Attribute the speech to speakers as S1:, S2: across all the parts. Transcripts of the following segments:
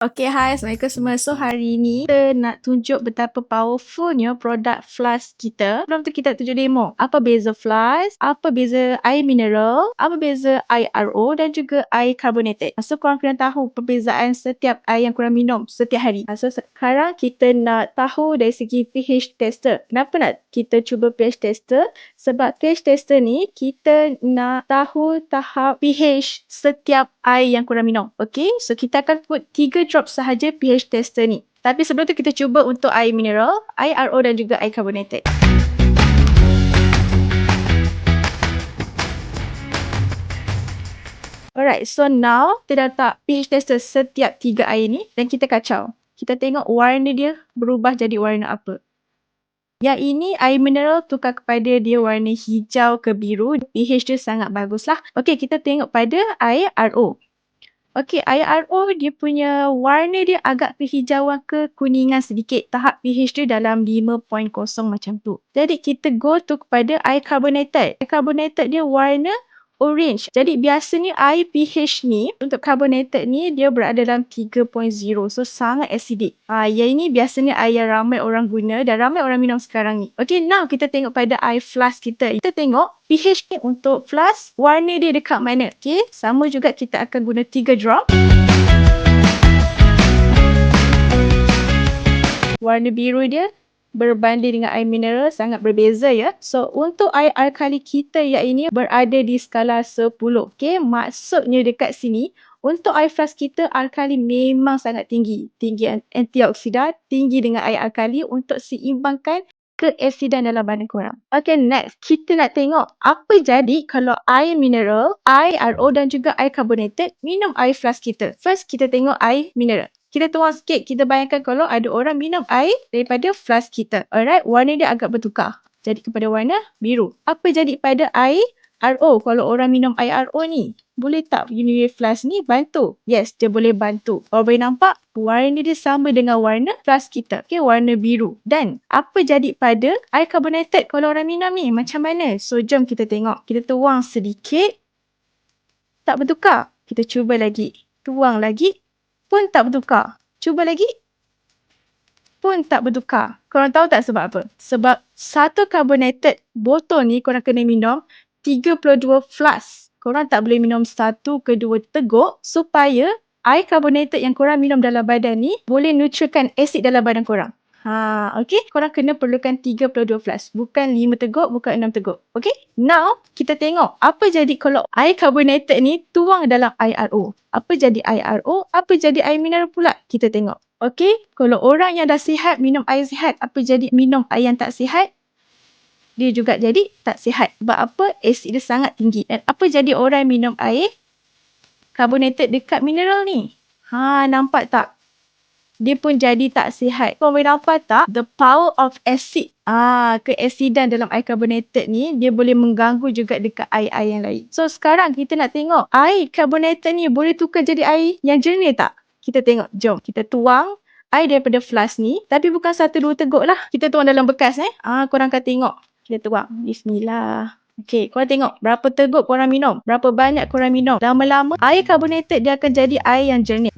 S1: Okay, hai. Assalamualaikum semua. So, hari ni kita nak tunjuk betapa powerfulnya produk flask kita. Sebelum tu kita tunjuk demo. Apa beza flask, apa beza air mineral, apa beza air RO dan juga air carbonated. So, korang kena tahu perbezaan setiap air yang korang minum setiap hari. So, sekarang kita nak tahu dari segi pH tester. Kenapa nak kita cuba pH tester? Sebab pH tester ni kita nak tahu tahap pH setiap air yang korang minum. Okay, so kita akan put tiga drop sahaja pH tester ni. Tapi sebelum tu kita cuba untuk air mineral, air RO dan juga air carbonated. Alright, so now kita dah letak pH tester setiap tiga air ni dan kita kacau. Kita tengok warna dia berubah jadi warna apa. Yang ini air mineral tukar kepada dia warna hijau ke biru. pH dia sangat baguslah. Okey, kita tengok pada air RO. Okey, air RO dia punya warna dia agak kehijauan ke kuningan sedikit. Tahap pH dia dalam 5.0 macam tu. Jadi kita go to kepada air carbonated. Air carbonated dia warna orange. Jadi biasanya pH ni untuk carbonated ni dia berada dalam 3.0. So sangat acidic. Ha, yang ini biasanya air yang ramai orang guna dan ramai orang minum sekarang ni. Okay now kita tengok pada air flask kita. Kita tengok pH ni untuk flask warna dia dekat mana. Okay sama juga kita akan guna 3 drop. Warna biru dia berbanding dengan air mineral sangat berbeza ya. So untuk air alkali kita yang ini berada di skala 10. Okey, maksudnya dekat sini untuk air flask kita alkali memang sangat tinggi. Tinggi antioksidan, tinggi dengan air alkali untuk seimbangkan keasidan dalam badan korang. Okay, next. Kita nak tengok apa jadi kalau air mineral, air RO dan juga air carbonated minum air flask kita. First, kita tengok air mineral. Kita tuang sikit, kita bayangkan kalau ada orang minum air daripada flask kita. Alright, warna dia agak bertukar. Jadi kepada warna biru. Apa jadi pada air RO kalau orang minum air RO ni? Boleh tak Uniway flask ni bantu? Yes, dia boleh bantu. Kalau boleh nampak, warna dia sama dengan warna flask kita. Okay, warna biru. Dan apa jadi pada air carbonated kalau orang minum ni? Macam mana? So, jom kita tengok. Kita tuang sedikit. Tak bertukar. Kita cuba lagi. Tuang lagi pun tak bertukar. Cuba lagi. Pun tak bertukar. Korang tahu tak sebab apa? Sebab satu carbonated botol ni korang kena minum 32 flask. Korang tak boleh minum satu ke dua teguk supaya air carbonated yang korang minum dalam badan ni boleh neutralkan asid dalam badan korang. Ha, okay. Korang kena perlukan 32 flask. Bukan 5 teguk, bukan 6 teguk. Okay. Now, kita tengok apa jadi kalau air carbonated ni tuang dalam air RO. Apa jadi air RO? Apa jadi air mineral pula? Kita tengok. Okay. Kalau orang yang dah sihat minum air sihat, apa jadi minum air yang tak sihat? Dia juga jadi tak sihat. Sebab apa? Asid dia sangat tinggi. Dan apa jadi orang minum air carbonated dekat mineral ni? Ha, nampak tak? Dia pun jadi tak sihat. Kau boleh nampak tak? The power of acid. Ah, keasidan dalam air carbonated ni, dia boleh mengganggu juga dekat air-air yang lain. So, sekarang kita nak tengok air carbonated ni boleh tukar jadi air yang jernih tak? Kita tengok. Jom, kita tuang air daripada flask ni. Tapi bukan satu dua teguk lah. Kita tuang dalam bekas eh. Ah, korang akan tengok. Kita tuang. Bismillah. Okay, korang tengok berapa teguk korang minum. Berapa banyak korang minum. Lama-lama air carbonated dia akan jadi air yang jernih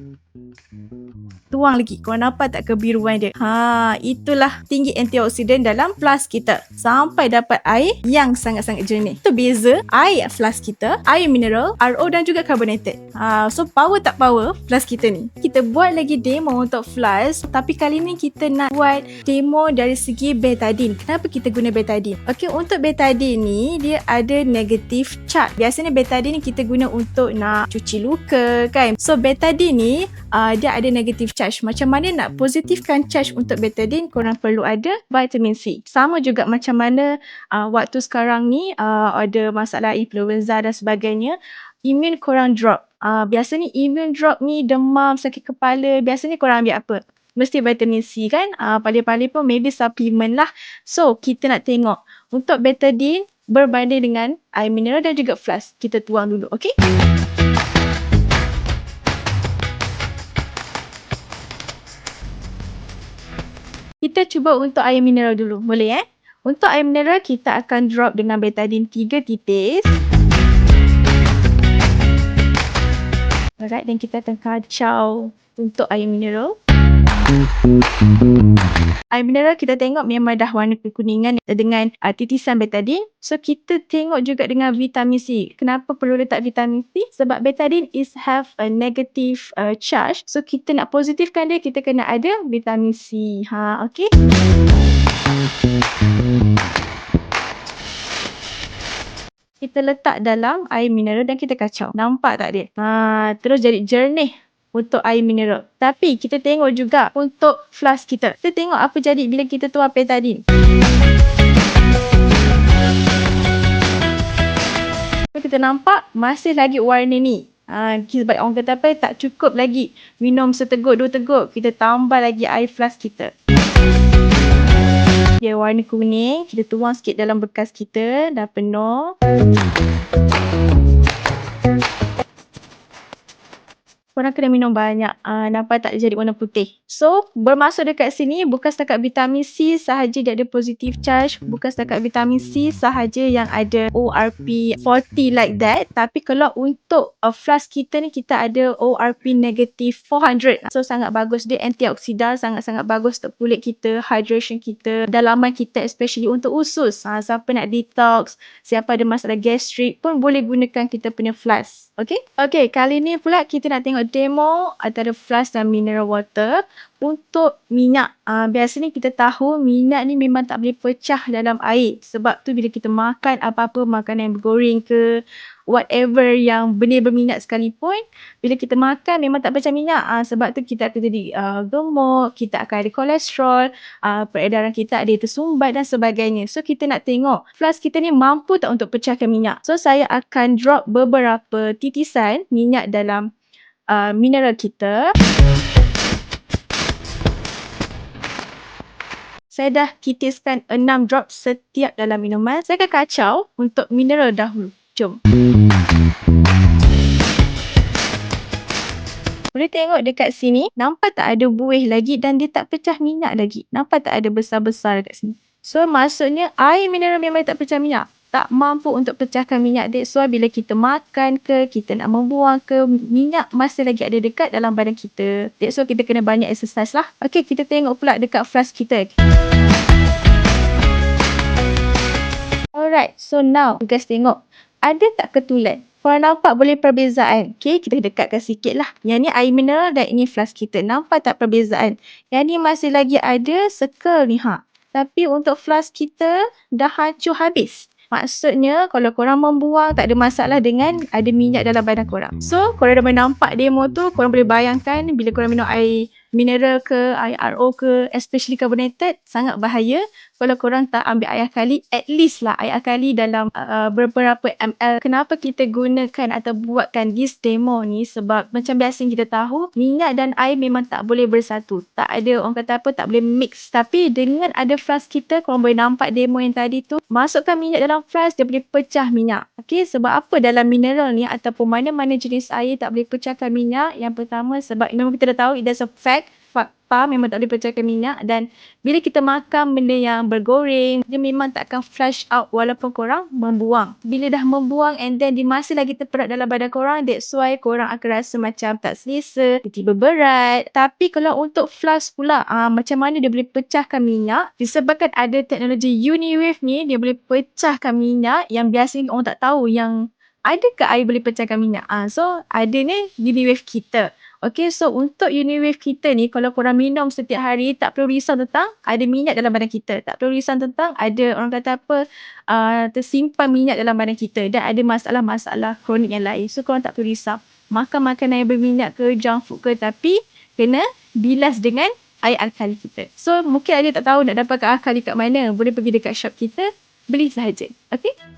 S1: tuang lagi. Kau nampak tak kebiruan dia? Ha, itulah tinggi antioksidan dalam flask kita. Sampai dapat air yang sangat-sangat jernih. Itu beza air flask kita, air mineral, RO dan juga carbonated. Ha, so power tak power flask kita ni. Kita buat lagi demo untuk flask. Tapi kali ni kita nak buat demo dari segi betadine. Kenapa kita guna betadine? Okay, untuk betadine ni dia ada negative charge. Biasanya betadine ni kita guna untuk nak cuci luka kan. So betadine ni uh, dia ada negative charge charge. Macam mana nak positifkan charge untuk betadine, korang perlu ada vitamin C. Sama juga macam mana uh, waktu sekarang ni uh, ada masalah influenza dan sebagainya, imun korang drop. Uh, biasanya imun drop ni demam, sakit kepala, biasanya korang ambil apa? Mesti vitamin C kan? Uh, paling-paling pun maybe supplement lah. So, kita nak tengok. Untuk betadine, berbanding dengan air mineral dan juga flask. Kita tuang dulu, okay? Kita cuba untuk air mineral dulu. Boleh eh? Untuk air mineral, kita akan drop dengan betadine 3 titis. Alright, dan kita akan kacau untuk air mineral. Air mineral kita tengok memang dah warna kekuningan dengan uh, titisan betadine. So kita tengok juga dengan vitamin C. Kenapa perlu letak vitamin C? Sebab betadine is have a negative uh, charge. So kita nak positifkan dia, kita kena ada vitamin C. Ha, okay. Kita letak dalam air mineral dan kita kacau. Nampak tak dia? Ha, terus jadi jernih untuk air mineral. Tapi kita tengok juga untuk flask kita. Kita tengok apa jadi bila kita tuang betadine. Kita nampak masih lagi warna ni. Ha, sebab orang kata apa, tak cukup lagi minum seteguk, dua teguk. Kita tambah lagi air flask kita. Dia warna kuning. Kita tuang sikit dalam bekas kita. Dah penuh. Korang kena minum banyak. Uh, nampak tak jadi warna putih. So, bermaksud dekat sini bukan setakat vitamin C sahaja dia ada positive charge. Bukan setakat vitamin C sahaja yang ada ORP 40 like that. Tapi kalau untuk uh, flask kita ni, kita ada ORP negative 400. So, sangat bagus. Dia antioksidan. Sangat-sangat bagus untuk kulit kita, hydration kita, dalaman kita especially untuk usus. Uh, siapa nak detox, siapa ada masalah gastrik pun boleh gunakan kita punya flask. Okay? Okay, kali ni pula kita nak tengok demo antara flask dan mineral water untuk minyak. Uh, biasanya kita tahu minyak ni memang tak boleh pecah dalam air. Sebab tu bila kita makan apa-apa makanan yang bergoreng ke, whatever yang benih berminyak sekalipun, bila kita makan memang tak pecah minyak. Uh, sebab tu kita akan jadi uh, gemuk, kita akan ada kolesterol, uh, peredaran kita ada tersumbat dan sebagainya. So kita nak tengok flask kita ni mampu tak untuk pecahkan minyak. So saya akan drop beberapa titisan minyak dalam uh, mineral kita. Saya dah titiskan 6 drop setiap dalam minuman. Saya akan kacau untuk mineral dahulu. Jom. Boleh tengok dekat sini, nampak tak ada buih lagi dan dia tak pecah minyak lagi. Nampak tak ada besar-besar dekat sini. So, maksudnya air mineral memang tak pecah minyak. Tak mampu untuk pecahkan minyak. That's why bila kita makan ke, kita nak membuang ke, minyak masih lagi ada dekat dalam badan kita. That's why kita kena banyak exercise lah. Okay, kita tengok pula dekat flask kita. Alright, so now, guys tengok. Ada tak ketulan? Korang nampak boleh perbezaan. Okay, kita dekatkan sikit lah. Yang ni air mineral dan ini flask kita. Nampak tak perbezaan? Yang ni masih lagi ada circle ni ha. Tapi untuk flask kita dah hancur habis. Maksudnya kalau korang membuang tak ada masalah dengan ada minyak dalam badan korang. So korang dah boleh nampak demo tu. Korang boleh bayangkan bila korang minum air mineral ke, air RO ke, especially carbonated, sangat bahaya kalau korang tak ambil air kali, at least lah air kali dalam uh, beberapa ml. Kenapa kita gunakan atau buatkan this demo ni? Sebab macam biasa kita tahu, minyak dan air memang tak boleh bersatu. Tak ada, orang kata apa, tak boleh mix. Tapi dengan ada flask kita, korang boleh nampak demo yang tadi tu, masukkan minyak dalam flask, dia boleh pecah minyak. Okay, sebab apa dalam mineral ni ataupun mana-mana jenis air tak boleh pecahkan minyak? Yang pertama sebab memang kita dah tahu, it does a fact fakta memang tak boleh pecahkan minyak dan bila kita makan benda yang bergoreng dia memang tak akan flush out walaupun korang membuang bila dah membuang and then dia masih lagi terperat dalam badan korang that's why korang akan rasa macam tak selesa tiba-tiba berat tapi kalau untuk flush pula ah, macam mana dia boleh pecahkan minyak disebabkan ada teknologi Uniwave ni dia boleh pecahkan minyak yang biasanya orang tak tahu yang ada ke air boleh pecahkan minyak? Ah, so ada ni Uniwave kita. Okay, so untuk Uniwave kita ni, kalau korang minum setiap hari, tak perlu risau tentang ada minyak dalam badan kita. Tak perlu risau tentang ada orang kata apa, uh, tersimpan minyak dalam badan kita dan ada masalah-masalah kronik yang lain. So, korang tak perlu risau. Makan makanan yang berminyak ke, junk food ke, tapi kena bilas dengan air alkali kita. So, mungkin ada tak tahu nak dapatkan alkali kat mana, boleh pergi dekat shop kita, beli sahaja. Okay?